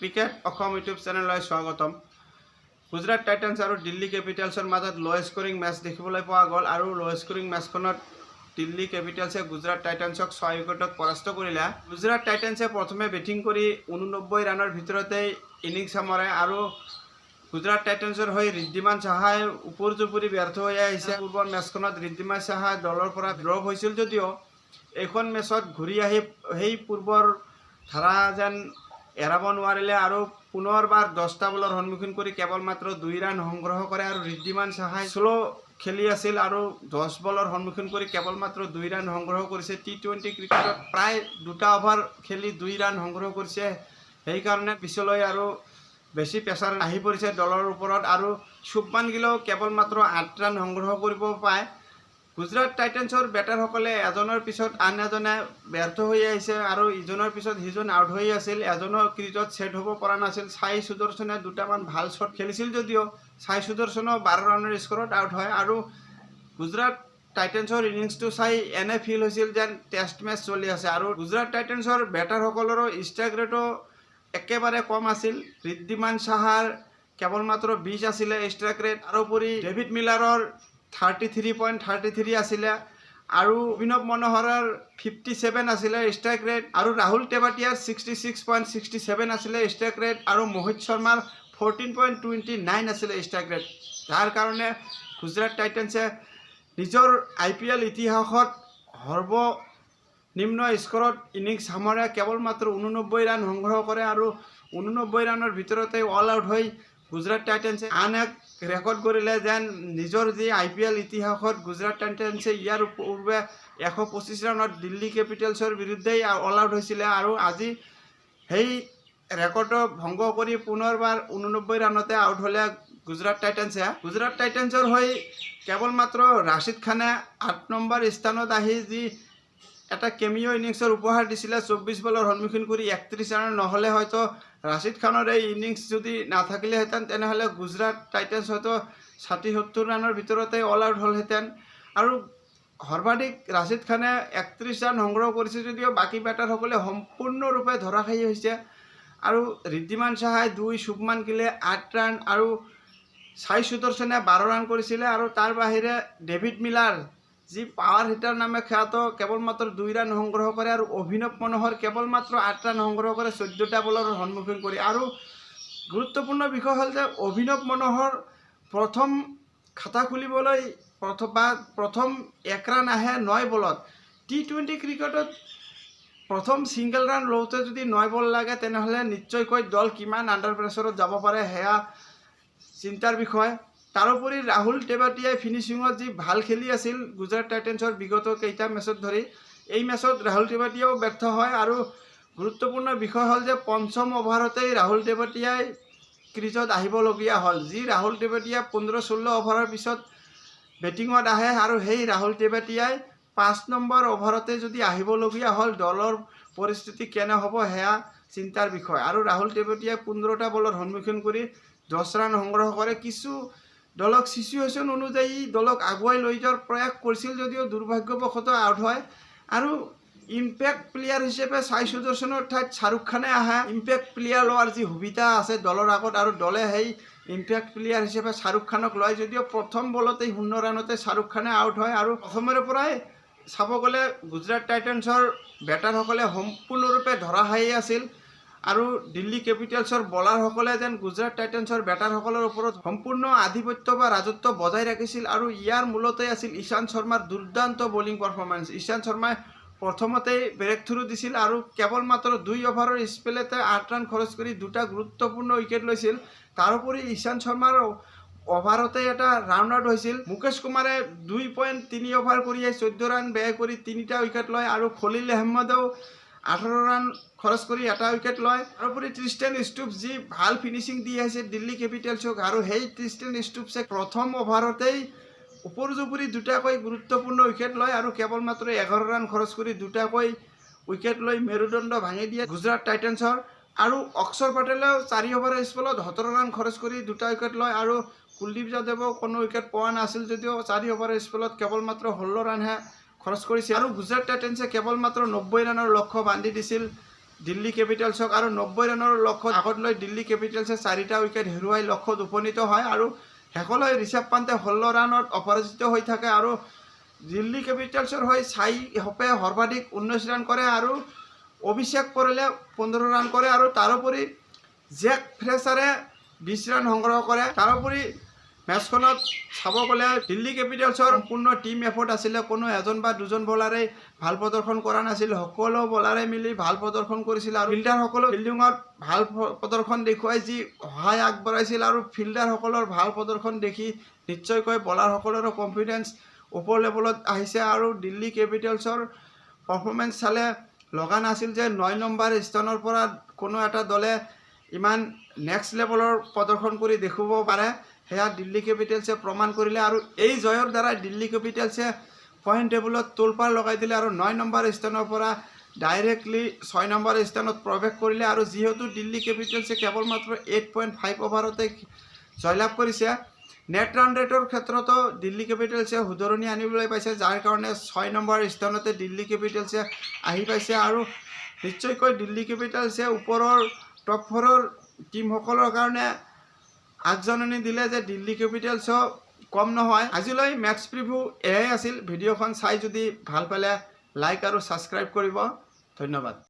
Cricket অসম YouTube চেনেললৈ স্বাগতম। Gujarat Titans আৰু দিল্লী কেপিটেলছৰ মাজত ল' স্ক'ৰিং মেচ দেখিবলৈ পোৱা গ'ল আৰু ল' স্ক'ৰিং মেচখনত দিল্লী কেপিটেলছে গুজৰাট টাইটান্সক ছয় উইকেটত পৰাস্ত কৰিলে। গুজৰাট টাইটান্সে প্ৰথমে বেটিং কৰি ঊননব্বৈ ৰানৰ ভিতৰতেই ইনিংছ সামৰে আৰু গুজৰাট টাইটান্সৰ হৈ ঋদ্ধিমান চাহাই ওপৰ জুপুৰি ব্যৰ্থ হৈ আহিছে। পূৰ্বৰ মেচখনত ঋদ্ধিমান চাহা দলৰ পৰা ড্ৰপ হৈছিল যদিও এইখন মেচত ঘূৰি আহি সেই পূৰ্বৰ ধাৰা যেন এৰাব নোৱাৰিলে আৰু পুনৰবাৰ দহটা বলৰ সন্মুখীন কৰি কেৱল মাত্ৰ দুই ৰাণ সংগ্ৰহ কৰে আৰু ঋদ্ধিমান চাহাই শ্ল' খেলি আছিল আৰু দহ বলৰ সন্মুখীন কৰি কেৱল মাত্ৰ দুই ৰাণ সংগ্ৰহ কৰিছে। টি টুৱেণ্টি ক্ৰিকেটত প্ৰায় দুটা অভাৰ খেলি দুই ৰাণ সংগ্ৰহ কৰিছে। সেইকাৰণে পিছলৈ আৰু বেছি প্ৰেছাৰ আহি পৰিছে দলৰ ওপৰত আৰু শুভমান গিলেও কেৱল মাত্ৰ আঠ ৰাণ সংগ্ৰহ কৰিব পায়। গুজৰাট টাইটেন্সৰ বেটাৰসকলে এজনৰ পিছত আন এজনে ব্যৰ্থ হৈ আহিছে আৰু ইজনৰ পিছত সিজন আউট হৈ আছিল। এজনৰ ক্ৰিজত ছেট হ'ব পৰা নাছিল। চাই সুদৰ্শনে দুটামান ভালো শ্বট খেলিছিল যদিও চাই সুদৰ্শনো বাৰ ৰানৰ স্ক'ৰত আউট হয়। আৰু গুজৰাট টাইটেন্সৰ ইনিংছটো চাই এনে ফিল হৈছিল যেন টেষ্ট মেচ চলি আছে। আৰু গুজৰাট টাইটেন্সৰ বেটাৰসকলৰো ষ্ট্ৰাইক ৰেটো একেবাৰে কম আছিল। ঋদ্ধিমান চাহাৰ কেৱল মাত্ৰ বিছ আছিলে ষ্ট্ৰাইক ৰেট তাৰোপৰি David মিলাৰৰ thirty three point thirty three আছিলে। আৰু অভিনৱ মনোহৰৰ ফিফটি ছেভেন আছিলে ষ্ট্ৰাইক ৰেট আৰু Rahul টেবাটিয়াৰ sixty six point sixty seven আছিলে ষ্ট্ৰাইক ৰেট আৰু মোহিত শৰ্মাৰ ফৰ্টিন পইণ্ট টুৱেণ্টি নাইন আছিলে ষ্ট্ৰাইক ৰেট যাৰ কাৰণে গুজৰাট টাইটেন্সে নিজৰ আই পি এল ইতিহাসত সৰ্ব নিম্ন স্ক'ৰত ইনিংছ সামৰে কেৱল মাত্ৰ ঊননব্বৈ ৰাণ সংগ্ৰহ কৰে আৰু ঊননব্বৈ ৰাণৰ ভিতৰতে অল আউট হৈ গুজৰাট টাইটেন্সে আন এক ৰেকৰ্ড কৰিলে যেন নিজৰ যি আই পি এল ইতিহাসত গুজৰাট টাইটেন্সে ইয়াৰ পূৰ্বে এশ পঁচিছ ৰাণত দিল্লী কেপিটেলছৰ বিৰুদ্ধেই অল আউট হৈছিলে আৰু আজি সেই ৰেকৰ্ডটো ভংগ কৰি পুনৰবাৰ ঊননব্বৈ ৰাণতে আউট হ'লে গুজৰাট টাইটেন্সে। গুজৰাট টাইটেন্সৰ হৈ কেৱল মাত্ৰ ৰাছিদ খানে আঠ নম্বৰ স্থানত আহি যি এটা কেমিঅ' ইনিংছৰ উপহাৰ দিছিলে চৌব্বিছ বলৰ সন্মুখীন কৰি একত্ৰিছ ৰান নহ'লে হয়তো ৰাছিদ খানৰ এই ইনিংছ যদি নাথাকিলেহেঁতেন তেনেহ'লে গুজৰাট টাইটেন্স হয়তো ষাঠি সত্তৰ ৰানৰ ভিতৰতে অল আউট হ'লহেঁতেন আৰু সৰ্বাধিক ৰাছিদ খানে একত্ৰিছ ৰান সংগ্ৰহ কৰিছে যদিও বাকী বেটাৰসকলে সম্পূৰ্ণৰূপে ধৰাশায়ী হৈছে। আৰু ঋদ্ধিমান চাহাই দুই, শুভমান গিলে আঠ ৰান আৰু চাই সুদৰ্শনে বাৰ ৰান কৰিছিলে। আৰু তাৰ বাহিৰে ডেভিড মিলাৰ যি পাৱাৰ হিটাৰ নামে খ্যাত কেৱল মাত্ৰ দুই ৰান সংগ্ৰহ কৰে আৰু অভিনৱ মনোহৰ কেৱল মাত্ৰ আঠ ৰান সংগ্ৰহ কৰে চৈধ্যটা বলৰ সন্মুখীন কৰি। আৰু গুৰুত্বপূৰ্ণ বিষয় হ'ল যে অভিনৱ মনোহৰ প্ৰথম খাতা খুলিবলৈ প্ৰথম বা প্ৰথম এক ৰান আহে নয় বলত। টি টুৱেণ্টি ক্ৰিকেটত প্ৰথম ছিংগল ৰান লওঁতে যদি নয় বল লাগে, তেনেহ'লে নিশ্চয়কৈ দল কিমান আণ্ডাৰ প্ৰেছাৰত যাব পাৰে সেয়া চিন্তাৰ বিষয়। তাৰোপৰি ৰাহুল টেবাটিয়াই ফিনিচিঙত যি ভালো খেলি আছিল গুজৰাট টাইটেন্সৰ বিগত কেইটা মেচত ধৰি, এই মেচত ৰাহুল টেবাটিয়াও ব্যৰ্থ হয় আৰু গুৰুত্বপূৰ্ণ বিষয় হ'ল যে পঞ্চম অভাৰতেই ৰাহুল টেবাটিয়াই ক্ৰিজত আহিবলগীয়া হ'ল। যি ৰাহুল টেবাটিয়া পোন্ধৰ, ষোল্ল অভাৰৰ পিছত বেটিঙত আহে আৰু সেই ৰাহুল টেবাটিয়াই পাঁচ নম্বৰ অভাৰতে যদি আহিবলগীয়া হ'ল, দলৰ পৰিস্থিতি কেনে হ'ব সেয়া চিন্তাৰ বিষয়। আৰু ৰাহুল টেবাটিয়াই পোন্ধৰটা বলৰ সন্মুখীন কৰি দহ ৰাণ সংগ্ৰহ কৰে। কিছু দলক চিচুৱেশ্যন অনুযায়ী দলক আগুৱাই লৈ যোৱাৰ প্ৰয়াস কৰিছিল যদিও দুৰ্ভাগ্যবশতঃ আউট হয়। আৰু ইম্পেক্ট প্লেয়াৰ হিচাপে চাই সুদৰ্শনৰ ঠাইত শ্বাহৰুখ খানে আহে। ইম্পেক্ট প্লেয়াৰ লোৱাৰ যি সুবিধা আছে দলৰ আগত আৰু দলে সেই ইম্পেক্ট প্লেয়াৰ হিচাপে শ্বাহৰুখ খানক লয় যদিও প্ৰথম বলতেই শূন্য ৰাণতে শ্বাহৰুখ খানে আউট হয় আৰু প্ৰথমৰে পৰাই চাব গ'লে গুজৰাট টাইটেন্সৰ বেটাৰসকলে সম্পূৰ্ণৰূপে ধৰাশায়ী আছিল। আৰু দিল্লী কেপিটেলছৰ বলাৰসকলে যেন গুজৰাট টাইটেন্সৰ বেটাৰসকলৰ ওপৰত সম্পূৰ্ণ আধিপত্য বা ৰাজত্ব বজাই ৰাখিছিল আৰু ইয়াৰ মূলতে আছিল ঈশান্ত শৰ্মাৰ দুৰ্দান্ত বলিং পাৰফৰ্মেঞ্চ ঈশান্ত শৰ্মাই প্ৰথমতেই ব্ৰেক থ্ৰু দিছিল আৰু কেৱল মাত্ৰ দুই অভাৰৰ স্পেলতে আঠ ৰান খৰচ কৰি দুটা গুৰুত্বপূৰ্ণ উইকেট লৈছিল। তাৰোপৰি ঈশান্ত শৰ্মাৰ অভাৰতে এটা ৰাউণ্ড আউট হৈছিল। মুকেশ কুমাৰে দুই পইণ্ট তিনি অভাৰ কৰিয়ে চৈধ্য ৰান ব্যয় কৰি তিনিটা উইকেট লয় আৰু খলিল আহমেদেও আঠৰ ৰান খৰচ কৰি এটা উইকেট লয়। তাৰোপৰি ট্ৰিষ্টেন ষ্টুপ যি ভালো ফিনিচিং দি আহিছে দিল্লী কেপিটেলছক আৰু সেই ট্ৰিষ্টেন ষ্টুপছে প্ৰথম অভাৰতেই ওপৰজুপুৰি দুটাকৈ গুৰুত্বপূৰ্ণ উইকেট লয় আৰু কেৱল মাত্ৰ এঘাৰ ৰান খৰচ কৰি দুটাকৈ উইকেট লৈ মেৰুদণ্ড ভাঙি দিয়ে গুজৰাট টাইটেন্সৰ। আৰু অক্ষৰ পেটেলেও চাৰি অভাৰৰ স্পেলত সোতৰ ৰান খৰচ কৰি দুটা উইকেট লয় আৰু কুলদীপ যাদৱেও কোনো উইকেট পোৱা নাছিল যদিও চাৰি অভাৰৰ স্পেলত কেৱল মাত্ৰ ষোল্ল ৰানহে খৰচ কৰিছে আৰু গুজৰাট টাইটেন্সে কেৱল মাত্ৰ নব্বৈ ৰানৰ লক্ষ্য বান্ধি দিছিল দিল্লী কেপিটেলছক আৰু নব্বৈ ৰানৰ লক্ষ্যত আগত লৈ দিল্লী কেপিটেলছে চাৰিটা উইকেট হেৰুৱাই লক্ষ্যত উপনীত হয় আৰু শেষলৈ ঋষভ পান্তে ষোল্ল ৰানত অপৰাজিত হৈ থাকে আৰু দিল্লী কেপিটেলছৰ হৈ চাই হপে সৰ্বাধিক ঊনৈছ ৰান কৰে আৰু অভিষেক কৰিলে পোন্ধৰ ৰান কৰে আৰু তাৰোপৰি জেক ফ্ৰেচাৰে বিছ ৰান সংগ্ৰহ কৰে। তাৰোপৰি মেটচখনত চাব গ'লে দিল্লী কেপিটেলছৰ সম্পূৰ্ণ টীম এফৰ্ট আছিলে। কোনো এজন বা দুজন বলাৰে ভালো প্ৰদৰ্শন কৰা নাছিল। সকলো বলাৰে মিলি ভালো প্ৰদৰ্শন কৰিছিল আৰু ফিল্ডাৰসকলো ফিল্ডিঙত ভালো প্ৰদৰ্শন দেখুৱাই যি সহায় আগবঢ়াইছিল আৰু ফিল্ডাৰসকলৰ ভালো প্ৰদৰ্শন দেখি নিশ্চয়কৈ বলাৰসকলৰো কনফিডেঞ্চ ওপৰ লেভেলত আহিছে আৰু দিল্লী কেপিটেলছৰ পাৰফৰ্মেঞ্চ চালে লগা নাছিল যে নয় নম্বৰ স্থানৰ পৰা কোনো এটা দলে ইমান নেক্সট লেভেলৰ প্ৰদৰ্শন কৰি দেখুৱাব পাৰে। সেয়া দিল্লী কেপিটেলছে প্ৰমাণ কৰিলে আৰু এই জয়ৰ দ্বাৰা দিল্লী কেপিটেলছে পইণ্ট টেবুলত তোলপাৰ লগাই দিলে আৰু নয় নম্বৰ স্থানৰ পৰা ডাইৰেক্টলি ছয় নম্বৰ স্থানত প্ৰৱেশ কৰিলে আৰু যিহেতু দিল্লী কেপিটেলছে কেৱল মাত্ৰ এইট পইণ্ট ফাইভ অভাৰতে জয়লাভ কৰিছে নেট ৰান ৰেটৰ ক্ষেত্ৰতো দিল্লী কেপিটেলছে শুধৰণি আনিবলৈ পাইছে, যাৰ কাৰণে ছয় নম্বৰ স্থানতে দিল্লী কেপিটেলছে আহি পাইছে আৰু নিশ্চয়কৈ দিল্লী কেপিটেলছে ওপৰৰ টপ ফ'ৰৰ টীমসকলৰ কাৰণে আগজাননী দিলে যে দিল্লী কেপিটেলছো কম নহয়। আজিলৈ মেক্স প্ৰিভিউ এয়াই আছিল। ভিডিঅ'খন চাই যদি ভালো পালে লাইক আৰু ছাবস্ক্ৰাইব কৰিব। ধন্যবাদ।